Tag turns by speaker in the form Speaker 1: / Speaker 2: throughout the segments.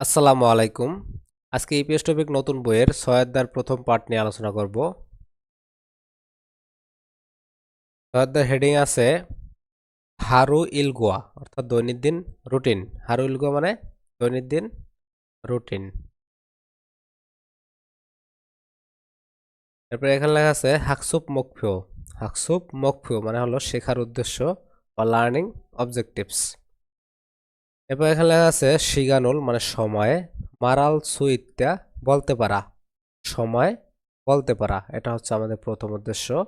Speaker 1: আসসালামু আলাইকুম। আজকে ইপিএস টপিক নতুন বইয়ের সৈয়দার প্রথম পার্ট নিয়ে আলোচনা করব। সৈয়দার হেডিং আছে, হারু ইলগোয়া অর্থাৎ দৈনন্দিন রুটিন। হারু ইলগোয়া মানে দৈনন্দিন রুটিন। এরপরে এখানে লেখা আছে, হাকসুপ মকফিও হাকসুপ মকফিও মানে হলো শেখার উদ্দেশ্য বা লার্নিং অবজেক্টিভস এরপর এখানে লেখা আছে, শিগানুল মানে সময়, মারাল সুইত্যা বলতে পারা। সময়, বলতে পারা। এটা হচ্ছে আমাদের প্রথম উদ্দেশ্য।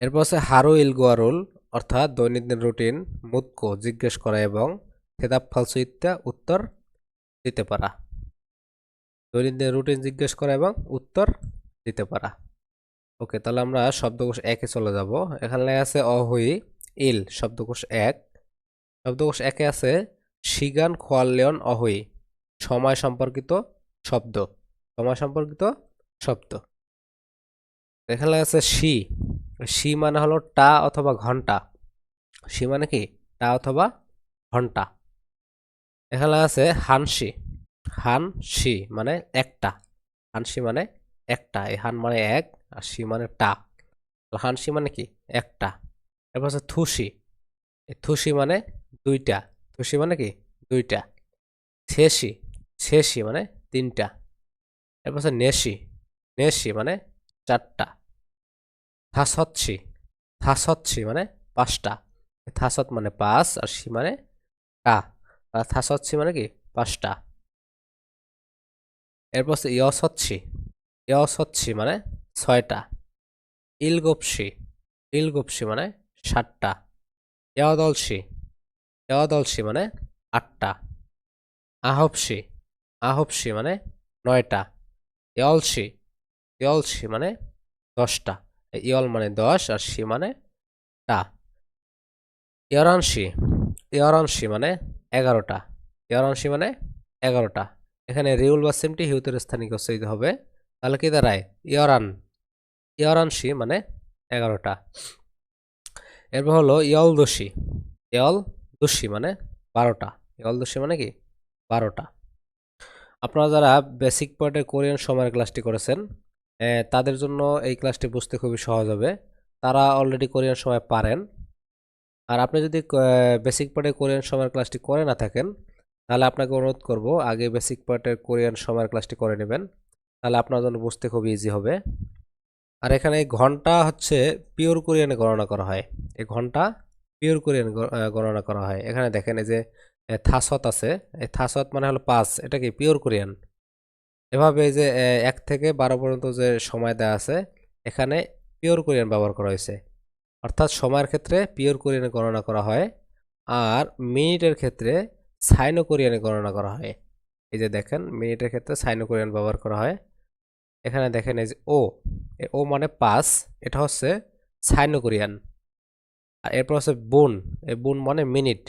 Speaker 1: এরপর আছে হারু ইলগুয়ারুল অর্থাৎ দৈনন্দিন রুটিন মুতকো জিজ্ঞেস করা এবং খেতাব ফালসুইত্যা উত্তর দিতে পারা। দৈনন্দিন রুটিন জিজ্ঞেস করা এবং উত্তর দিতে পারা। ওকে, তাহলে আমরা শব্দকোষ একে চলে যাব। এখানে আছে, অহুই ইল শব্দকোষ এক। শব্দকোষ একে আছে শিগান খোয়াল্লেয়ন অহুই, সময় সম্পর্কিত শব্দ, সময় সম্পর্কিত শব্দ। এখানে আছে শি শি মানে হলো টা অথবা ঘণ্টা শি মানে কি? টা অথবা ঘণ্টা। এখানে আছে হানসি হান শি মানে একটা, হানসি মানে একটা, এই হান মানে এক আর সি মানে টা। হানসি মানে কি? একটা। এরপর আছে থুসি থুসি মানে দুইটা। থুসি মানে কি? দুইটা। ছেসি ছেসি মানে তিনটা। এরপর আছে নেশি। নেশি মানে চারটা। থাসৎসি। থাসৎসি মানে পাঁচটা। থাসত মানে পাঁচ আর সি মানে আর থাসৎসি মানে কি? পাঁচটা। এরপর হচ্ছে ইয়সৎসি। ইয়সৎসি মানে ছয়টা। ইলগোপসি। ইলগোপসি মানে সাতটা। ইয়াদলসি। ইয়াদলসি মানে আটটা। আহবসি আহবসি মানে নয়টা। ইয়লসি ইয়লসি মানে দশটা। ইয়ল মানে দশ আর সি মানে টা। ইয়রানসি ইয়রানসি মানে এগারোটা। ইয়রানসি মানে এগারোটা। এখানে রিউল বা সিমটি হিউতের স্থানিক উচ্চারিত হবে। তাহলে কি দাঁড়ায়? ইয়রান। ইয়রানসি মানে এগারোটা। এরপর হলো ইয়ল দোষী। ইয়ল দোষী মানে বারোটা। ইয়ল দোষী মানে কি? বারোটা। আপনারা যারা বেসিক পার্টের কোরিয়ান সময়ের ক্লাসটি করেছেন তাদের জন্য এই ক্লাসটি বুঝতে খুবই সহজ হবে। তারা অলরেডি কোরিয়ান সময় পারেন। আর আপনি যদি বেসিক পার্টের কোরিয়ান সময়ের ক্লাসটি করে না থাকেন, তাহলে আপনাকে অনুরোধ করব, আগে বেসিক পার্টের কোরিয়ান সময়ের ক্লাসটি করে নেবেন। তাহলে আপনার জন্য বুঝতে খুব ইজি হবে। আর এখানে ঘণ্টা হচ্ছে পিওর কোরিয়ানে গণনা করা হয়। এই ঘণ্টা পিওর কোরিয়ান গণনা করা হয়। এখানে দেখেন এই যে থাসত আছে। এই থাসত মানে হলো পাঁচ। এটা কি পিওর কোরিয়ান এভাবে এই যে এক থেকে বারো পর্যন্ত যে সময় দেওয়া আছে, এখানে পিওর কোরিয়ান ব্যবহার করা হয়েছে। অর্থাৎ সময়ের ক্ষেত্রে পিওর কোরিয়ানে গণনা করা হয় আর মিনিটের ক্ষেত্রে সাইনো কোরিয়ানে গণনা করা হয়। এই যে দেখেন, মিনিটের ক্ষেত্রে সাইনো কোরিয়ান ব্যবহার করা হয়। এখানে দেখেন এই যে, ও ও মানে পাঁচ। এটা হচ্ছে সাইনো কোরিয়ান আর এরপর হচ্ছে বুন। এই বুন মানে মিনিট।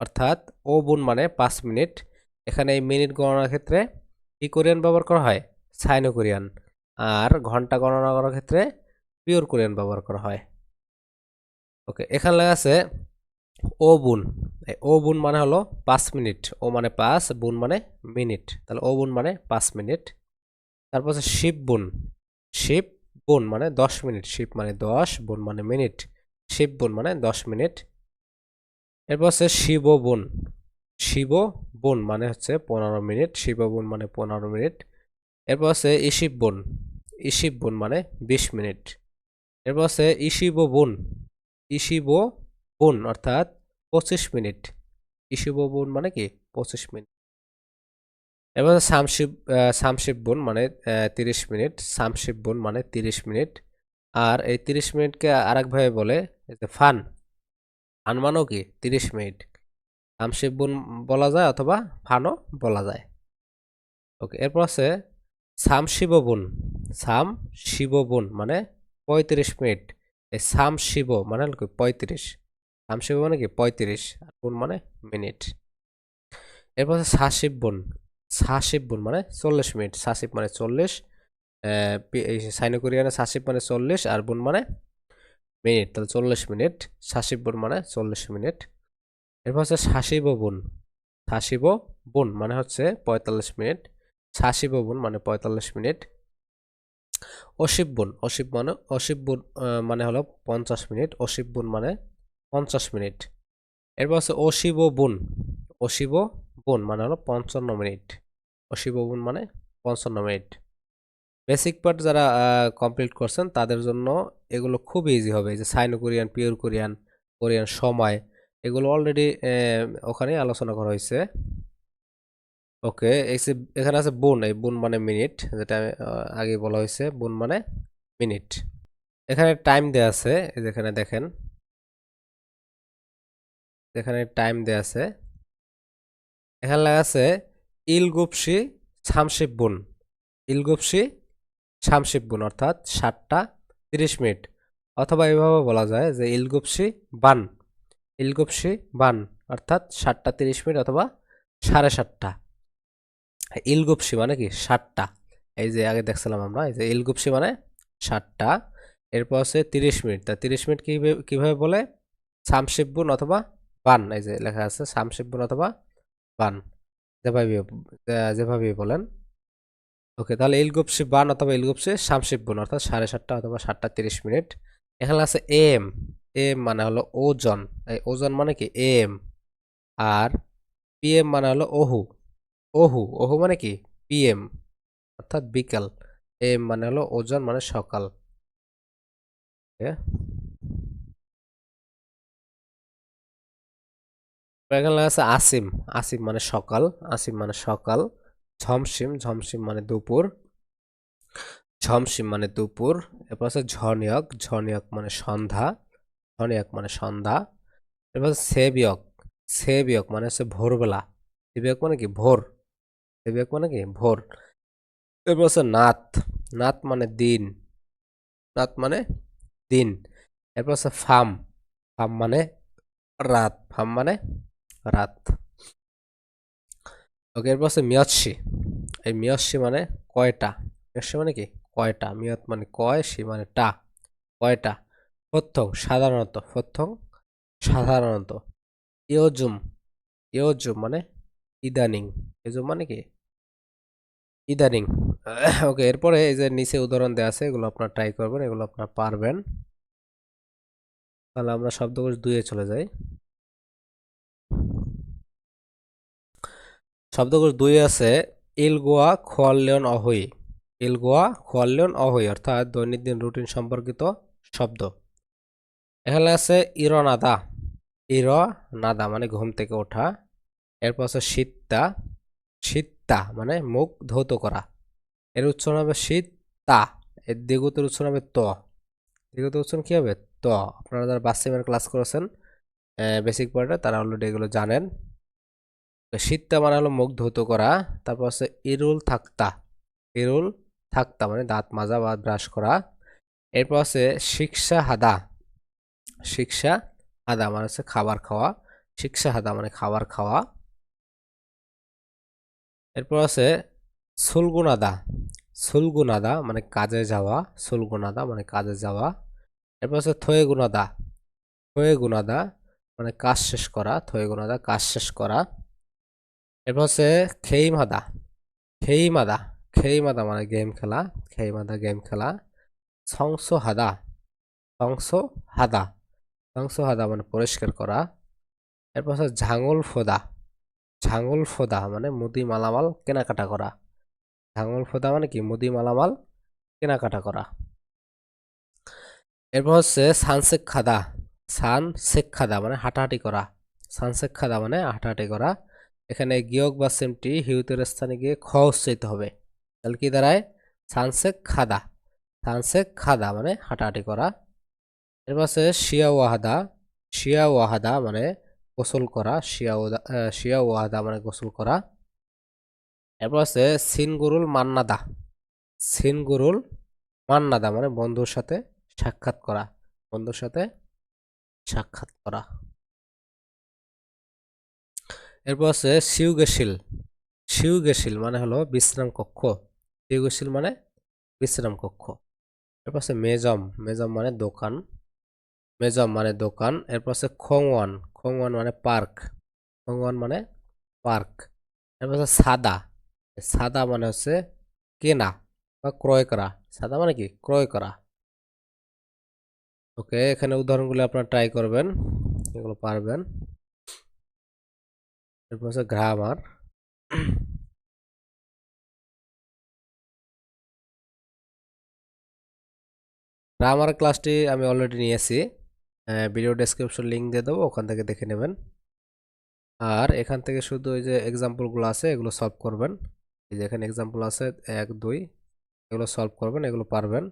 Speaker 1: অর্থাৎ ও বুন মানে পাঁচ মিনিট। এখানে এই মিনিট গণনার ক্ষেত্রে কি কোরিয়ান ব্যবহার করা হয়? সাইনো কোরিয়ান আর ঘণ্টা গণনা করার ক্ষেত্রে পিওর কোরিয়ান ব্যবহার করা হয়। ওকে, এখানে লেখা আছে ও বুন। ও বুন মানে হলো পাঁচ মিনিট। ও মানে পাঁচ, বুন মানে মিনিট। তাহলে ও বুন মানে পাঁচ মিনিট। তারপর হচ্ছে শিব বুন। শিব বুন মানে দশ মিনিট। শিব মানে দশ, বুন মানে মিনিট। শিব বুন মানে দশ মিনিট। এরপর হচ্ছে শিব বুন। শিব বুন মানে হচ্ছে পনেরো মিনিট, শিব বুন মানে পনেরো মিনিট। এরপর হচ্ছে ইশিব বুন। ইশিব বুন মানে বিশ মিনিট। এরপর হচ্ছে ইশিব বুন। অর্থাৎ পঁচিশ মিনিট। ইশিব বুন মানে কি? পঁচিশ মিনিট। এবার সামশিব সামশিব বুন মানে তিরিশ মিনিট। সামশিব বুন মানে তিরিশ মিনিট। আর এই তিরিশ মিনিটকে আরেকভাবে বলে ফান ফান কি? তিরিশ মিনিট। সামশিব বুন বলা যায় অথবা ফানও বলা যায়। ওকে এরপর আছে সাম শিব বুন। সাম শিব বুন মানে পঁয়ত্রিশ মিনিট। এই সাম শিব মানে কি? পঁয়ত্রিশ। সাম শিব মানে কি? পঁয়ত্রিশ। বুন মানে মিনিট। এরপর আছে সাশিব বুন। সাশিব বুন মানে চল্লিশ মিনিট। সাশিব মানে চল্লিশ। সাইনো কোরিয়ানে সাশিব মানে চল্লিশ আর বুন মানে মিনিট, তাহলে চল্লিশ মিনিট সাশিব বুন মানে চল্লিশ মিনিট। এরপর হচ্ছে সাশিব বুন ছাশিব বুন মানে হচ্ছে পঁয়তাল্লিশ মিনিট ছাশিব বুন মানে পঁয়তাল্লিশ মিনিট। অশিব বুন অশিব মানে অশিব বুন মানে হলো পঞ্চাশ মিনিট অশিব বুন মানে পঞ্চাশ মিনিট। এরপর হচ্ছে অশিব বুন অশিব বুন মানে হলো পঞ্চান্ন মিনিট অশিব বুন মানে পঞ্চান্ন মিনিট। বেসিক পার্ট যারা কমপ্লিট করছেন, তাদের জন্য এগুলো খুব ইজি হবে। যে Sino Korean pure Korean Korean সময়, এগুলো অলরেডি ওখানে আলোচনা করা হয়েছে। ওকে এখানে আছে বুন, এই বুন মানে মিনিট যেটা আগে বলা হয়েছে, বুন মানে মিনিট এখানে টাইম দেয়া আছে, এই যে এখানে দেখেন। এখানে টাইম দেয়া আছে। এখানে লেখা আছে, ইলগুপসি ছামশিব বুন। ইলগুপসি ছামশিব বুন অর্থাৎ সাতটা তিরিশ মিনিট। অথবা এভাবে বলা যায় যে ইলগুপসি বান ইলগুপসি বান, অর্থাৎ সাতটা তিরিশ মিনিট অথবা সাড়ে সাতটা। ইলগুপসি মানে কি? ষাটটা এই যে আগে দেখছিলাম আমরা, এই যে ইলগুপসি মানে ষাটটা এরপর হচ্ছে তিরিশ মিনিট। তা তিরিশ মিনিট কীভাবে, কীভাবে বলে? সামশিবুন অথবা বান, এই যে লেখা আছে সামশিবুন অথবা বান। যেভাবে যেভাবে বলেন। ওকে, তাহলে ইলগুপসি বান অথবা ইলগুপসি সামশিবুন অর্থাৎ সাড়ে সাতটা অথবা সাতটা তিরিশ মিনিট। এখানে আছে এম এম মানে হলো ওজন, এই ওজন মানে কি? এম। আর পিএম মানে হলো ওহু ওহু ওহু মানে কি? পিএম, অর্থাৎ বিকাল। এম মানে হলো ওজন মানে সকাল? এখানে আছে আসিম আসিম মানে সকাল, আসিম মানে সকাল। ঝমসিম ঝমসিম মানে দুপুর। ঝমসিম মানে দুপুর। এরপর আছে ঝনিয়ক। ঝনিয়ক মানে সন্ধ্যা। ঝনিয়ক মানে সন্ধ্যা। এরপর সেবিয়ক। সেবিয়ক মানে হচ্ছে ভোরবেলা। সেবিয়ক মানে কি? ভোর। সেবিয়ক মানে কি? ভোর। এরপর আছে নাত। নাত মানে দিন। নাত মানে দিন। এরপর আছে ফাম। ফাম মানে রাত। ফাম মানে রাত। ওকে এরপর আছে মিয়ৎসি। এই মিয়ৎসি মানে কয়টা? মিয়ৎসি মানে কি? কয়টা? মিয়ত মানে কয়, সি মানে টা। কয়টা? প্রথম সাধারণত। প্রথম সাধারণত। ইয়োজুম ইয়োজুম মানে ইদানিং। ইয়োজুম মানে কি? ইদানিং। ওকে এরপরে এই যে নিচে উদাহরণ দেওয়া আছে, এগুলো আপনার ট্রাই করবেন, এগুলো আপনার পারবেন। তাহলে আমরা শব্দকোষ দুইয়ে চলে যাই। শব্দকোষ দুই আছে ইলগোয়া খোয়াল্লিয়ন অহই। ইলগোয়া খোয়াল্লিয়ন অহই, অর্থাৎ দৈনন্দিন রুটিন সম্পর্কিত শব্দ। এখানে আছে ইরনাদা। ইর নাদা মানে ঘুম থেকে ওঠা। এরপর আছে শীতটা শীতটা মানে মুখ ধৌত করা। এর উচ্চারণ হবে শীতটা এর দ্বিগুতের উচ্চারণ হবে ত। দ্বিগুতের উচ্চারণ কি হবে? ত। আপনারা যারা বাসিমের ক্লাস করেছেন বেসিক পয়েন্টে তারা অলরেডি এগুলো জানেন। শীতটা মানে হলো মুখ ধৌত করা, তারপর আছে ইরুল থাকতা। ইরুল থাকতা মানে দাঁত মাজা বা ব্রাশ করা। এরপর আছে শিক্ষা হাদা। শিক্ষা হাদা মানে হচ্ছে খাবার খাওয়া। শিক্ষা হাদা মানে খাবার খাওয়া। এরপর আছে সুলগুনাদা। সুলগুনাদা মানে কাজে যাওয়া। সুলগুনাদা মানে কাজে যাওয়া। এরপর আছে থয়ে গুনাদা থয়ে গুনাদা মানে কাজ শেষ করা। থয়ে গুনাদা কাজ শেষ করা। এরপর হচ্ছে খেই মাদা খেই মাদা মানে গেম খেলা খেই মাদা গেম খেলা। সংস হাদা সংস হাদা সংস হাদা মানে পরিষ্কার করা। এরপর হচ্ছে ঝাঙল ফোদা ঝাঙল ফোদা মানে মুদি মালামাল কেনাকাটা করা। ঝাঙল ফোদা মানে কি? মুদি মালামাল কেনাকাটা করা। এরপর হচ্ছে সানসেক খাদা সান শেখ খাদা মানে হাঁটাহাঁটি করা। সানসেক খাদা মানে হাঁটাহাঁটি করা। এখানে গিয়ক বা সেমটি হিউতের স্থানে গিয়ে খ উচ্চারিত হবে। তাহলে কি দাঁড়ায়? সানসেক খাদা। সানসেক খাদা মানে হাঁটাহাঁটি করা। এরপর আছে শিয়া ওয়াহাদা। শিয়া ওয়াহাদা মানে গোসল করা। শিয়া শিয়া ওয়াহাদা মানে গোসল করা। এরপর আছে সিনগুরুল মান্নাদা। সিনগুরুল মান্নাদা মানে বন্ধুর সাথে সাক্ষাৎ করা। বন্ধুর সাথে সাক্ষাৎ করা। এরপর আছে শিউগেশিল শিউগেশিল মানে হলো বিশ্রাম কক্ষ। শিউগেশিল মানে বিশ্রাম কক্ষ। এরপর আছে মেজম। মেজম মানে দোকান। মেজম মানে দোকান। এরপর আছে খোংওয়ান খোংওয়ান মানে পার্ক। খোংওয়ান মানে পার্ক। এরপর হচ্ছে সাদা। সাদা মানে হচ্ছে কেনা বা ক্রয় করা। সাদা মানে কি? ক্রয় করা। ওকে, এখানে উদাহরণগুলো আপনারা ট্রাই করবেন। এগুলো পারবেন। এরপর হচ্ছে গ্রামার গ্রামার ক্লাসটি আমি অলরেডি নিয়েছি। ভিডিও ডেসক্রিপশন লিঙ্ক দিয়ে দেবো, ওখান থেকে দেখে নেবেন। আর এখান থেকে শুধু ওই যে এক্সাম্পলগুলো আছে, এগুলো সলভ করবেন। এই যে এখানে এক্সাম্পল আছে, এক, দুই, এগুলো সলভ করবেন, এগুলো পারবেন।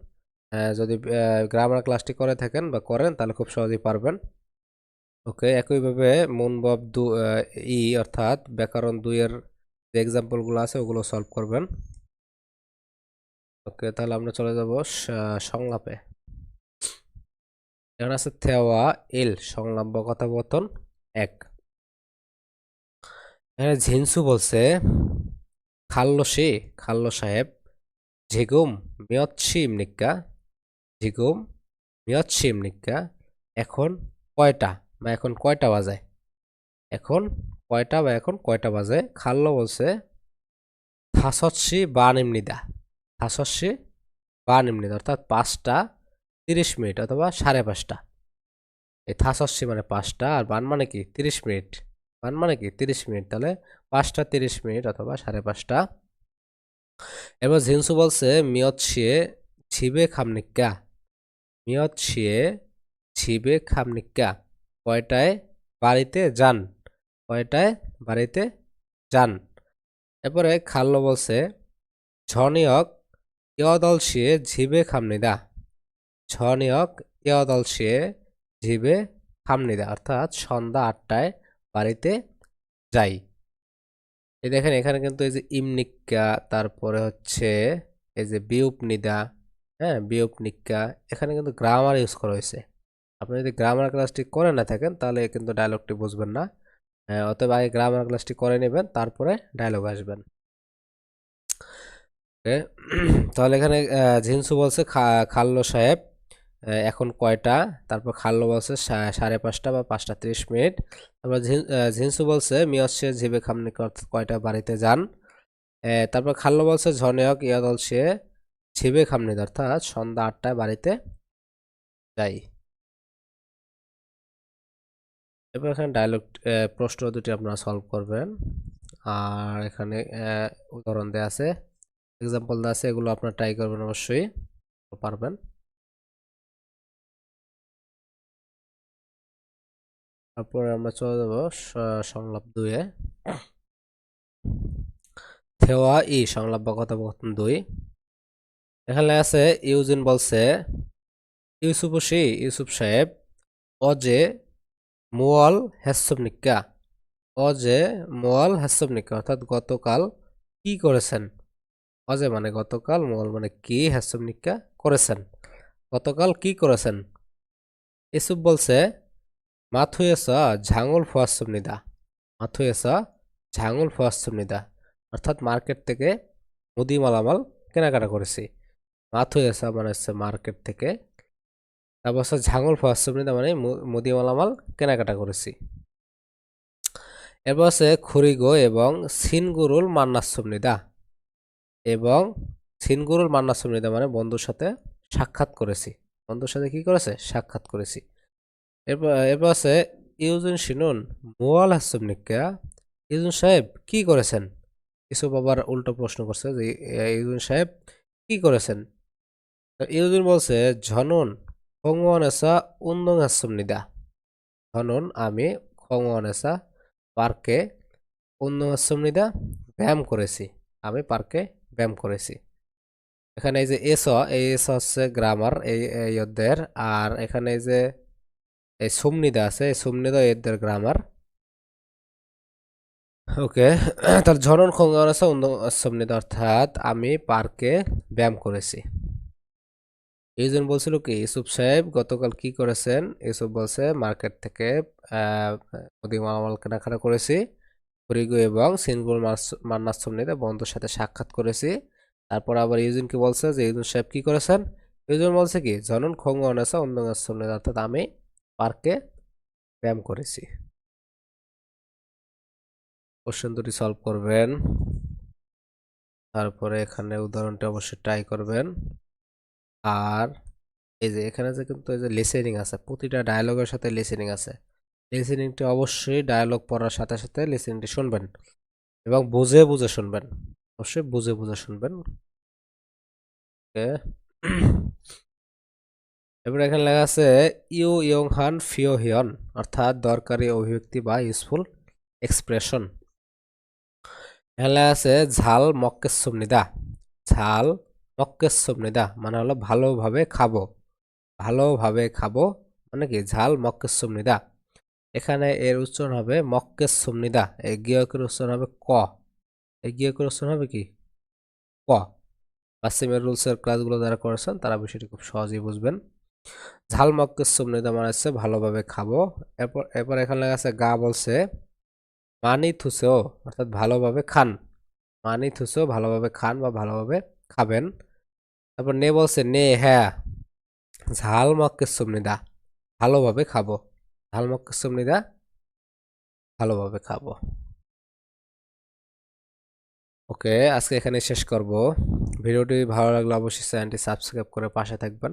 Speaker 1: যদি গ্রামার ক্লাসটি করে থাকেন বা করেন, তাহলে খুব সহজেই পারবেন। ওকে একইভাবে মুনবব দু ই অর্থাৎ ব্যাকরণ দুইয়ের যে এক্সাম্পলগুলো আছে ওগুলো সলভ করবেন। ওকে, তাহলে আমরা চলে যাব সংলাপে। এখানে আছে থেওয়া, এল সংলাপ বা কথাবর্তন এক। এখানে ঝিনসু বলছে, খাল্লো সে, খাল্লো সাহেব, ঝিগুম মিয়ৎসি ইমনিক্কা ঝিগুম মিয়ৎসি ইমনিক্কা এখন কয়টা? বা এখন কয়টা বাজে? এখন কয়টা বা এখন কয়টা বাজে? খাল্লো বলছে থাসৎসি বা নিমনিদা। থাসৎসি বা নিমনিদা অর্থাৎ পাঁচটা তিরিশ মিনিট অথবা সাড়ে পাঁচটা। এই থাসৎসি মানে পাঁচটা আর বান মানে কি? তিরিশ মিনিট। বান মানে কি? তিরিশ মিনিট। তাহলে পাঁচটা তিরিশ মিনিট অথবা সাড়ে পাঁচটা। এবার ঝিনসু বলছে, মিয়ত শিয়ে ছিবে খামনিক্কা। মিয়ত শিয়ে ছিবে খামনিক্কা। কয়টায় বাড়িতে যান? কয়টায় বাড়িতে যান? এরপরে খাল্লো বলছে, ঝনিয়ক ইয়দল শিয়ে ঝিবে খামনিদা। ঝনিয়ক ইয়দল শিয়ে ঝিবে খামনিদা। অর্থাৎ সন্ধ্যা আটটায় বাড়িতে যাই। এই দেখেন, এখানে কিন্তু এই যে ইমনিক্কা তারপরে হচ্ছে এই যে বিউপনিদা হ্যাঁ বিউপনিক্কা, এখানে কিন্তু গ্রামার ইউজ করা হয়েছে। আপনি যদি গ্রামার ক্লাসটি করে না থাকেন তাহলে কিন্তু ডায়লগটি বুঝবেন না। হ্যাঁ, অতএব আগে গ্রামার ক্লাসটি করে নেবেন তারপরে ডায়লগ আসবেন। তাহলে এখানে ঝিনসু বলছে খাল্লো সাহেব এখন কয়টা? তারপর খাল্লো বলছে সাড়ে পাঁচটা বা পাঁচটা তিরিশ মিনিট। তারপর ঝিন- ঝিনসু বলছে মিয়সে ঝিবে খামনি কয়টা বাড়িতে যান? তারপর খাল্লো বলছে ঝনেয়ক ইয়াদল সে ঝিবে খামনি অর্থাৎ সন্ধ্যা আটটায় বাড়িতে যাই। এবার এখানে ডায়লগ প্রশ্ন দুটি আপনারা সলভ করবেন। আর এখানে উদাহরণ দেওয়া আছে। এক্সাম্পল দেওয়া আছে, এগুলো আপনারা ট্রাই করবেন অবশ্যই। পারবেন। তারপরে আমরা চলে যাব সংলাপ দুয়ে থেওয়া ই, সংলাপ বা কথোপকথন দুই। এখানে আছে, ইউজিন বলছে ইউসুফসি ইউসুফ সাহেব অজে মোয়াল হেসবনিকা অজে মোয়াল হেসবনিকা অর্থাৎ গতকাল কি করেছেন? অজে মানে গতকাল, মোয়াল মানে কি হেসবনিকা করেছেন? গতকাল কি করেছেন? এসব বলছে, মাথুয়েসা ঝাঙুল ফুয়াসবনিদা মাথুয়েসা ঝাঙুল ফুয়াসবনিদা অর্থাৎ মার্কেট থেকে মুদি মালামাল কেনাকাটা করেছি। মাথুয়েসা মানে হচ্ছে মার্কেট থেকে তারপর ঝাঙুল ফুয়াসবনিদা মানে মু- মুদি মালামাল কেনাকাটা করেছি। এরপর আছে খুরিগো এবং সিনগুরুল মান্নাসবনিদা এবং সিনগুরুল মান্নাসবনিদা মানে বন্ধুর সাথে সাক্ষাৎ করেছি। বন্ধুর সাথে কি করেছে? সাক্ষাৎ করেছি। এরপর এরপর আছে ইউজুন শিনুন মোয়াল হাসবনিকা ইউজুন সাহেব কি করেছেন? কিছু বাবার উল্টো প্রশ্ন করছে যে ইউজুন সাহেব কি করেছেন? ইউজুন বলছে, ঝনন খংওয়ানেসা উন্দং হাসবনিদা ঝনন আমি খংওয়ানেসা পার্কে উন্দং হাসবনিদা ব্যায়াম করেছি আমি পার্কে ব্যায়াম করেছি এখানে এই যে এস, এই এস হচ্ছে গ্রামার এই এই আর এখানে এই যে এই সুমনিদা আছে, এই সুমনিদা এদের গ্রামার ওকে তার ঝনন খঙ্গন আছে সুমনিদা, অর্থাৎ আমি পার্কে ব্যায়াম করেছি। এইজন বলছিল কি, ইউসুফ সাহেব, গতকাল কি করেছেন? ইউসুফ বলছে, মার্কেট থেকে মুদি মালামাল কেনাকাটা করেছি। হরিগু এবং সিনগুল মান্নাস সুমনিদা বন্ধুর সাথে সাক্ষাৎ করেছি। তারপর আবার ইউজিনকে বলছে যে ইউজিন সাহেব কি করেছেন? ইউজিন বলছে কি, জনন খঙ্গন আছে অন্য অর্থাৎ আমি পার্কে ব্যায়াম করেছি। কোশ্চেন দুটি সলভ করবেন। তারপরে এখানে উদাহরণটা অবশ্যই ট্রাই করবেন। আর এই যে এখানে যে কিন্তু এই যে লিসেনিং আছে, প্রতিটা ডায়লগের সাথে লিসেনিং আছে। লিসেনিংটি অবশ্যই ডায়লগ পড়ার সাথে সাথে লিসেনিংটি শুনবেন এবং বুঝে বুঝে শুনবেন। অবশ্যই বুঝে বুঝে শুনবেন। এবার এখানে লেখা আছে, ইউ ইয়ং হান ফিও হিয়ন অর্থাৎ দরকারি অভিব্যক্তি বা ইউজফুল এক্সপ্রেশন এখানে লেখা আছে, ঝাল মক্কেসুম নিদা ঝাল মক্কেসুম নিদা মানে হলো ভালোভাবে খাব। ভালোভাবে খাব মানে কি, ঝাল মক্কেসুম নিদা এখানে এর উচ্চারণ হবে মক্কেসুম নিদা এই গিয়কের উচ্চারণ হবে ক। এই গিয়কের উচ্চারণ হবে কি? ক। পাসিমের রুলসের ক্লাসগুলো যারা করেছেন, তারা বিষয়টি খুব সহজেই বুঝবেন। ঝাল মক্কেসুম নিদা মানে হচ্ছে ভালোভাবে খাব। এরপর এরপর এখানে লেখা আছে গা বলছে, মানি থুসেও অর্থাৎ ভালোভাবে খান। মানি থুসেও ভালোভাবে খান বা ভালোভাবে খাবেন। তারপর নে বলছে, নে হ্যাঁ ঝাল মক্কে সুমনিদা ভালোভাবে খাব। ঝাল মক্কে সুমনিদা ভালোভাবে খাব। ওকে, আজকে এখানে শেষ করব। ভিডিওটি ভালো লাগলে অবশ্যই চ্যানেলটি সাবস্ক্রাইব করে পাশে থাকবেন।